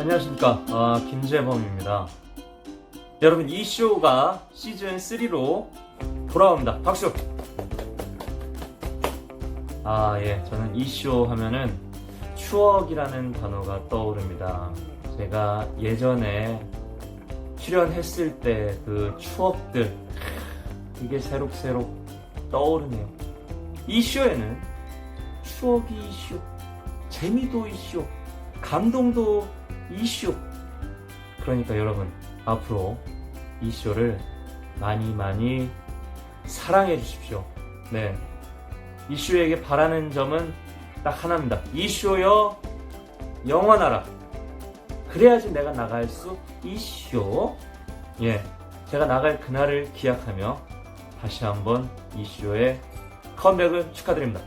안녕하십니까 아, 김재범입니다. 여러분 이 쇼가 시즌 3로 돌아옵니다. 박수. 아 예, 저는 이 쇼 하면은 추억이라는 단어가 떠오릅니다. 제가 예전에 출연했을 때 그 추억들 이게 새록새록 떠오르네요. 이 쇼에는 추억이 이슈, 재미도 이슈, 감동도 이슈. 그러니까 여러분 앞으로 이 쇼를 많이 많이 사랑해 주십시오. 네. 이 쇼에게 바라는 점은 딱 하나입니다. 이 쇼여 영원하라. 그래야지 내가 나갈 수 이쇼. 예. 제가 나갈 그날을 기약하며 다시 한번 이 쇼의 컴백을 축하드립니다.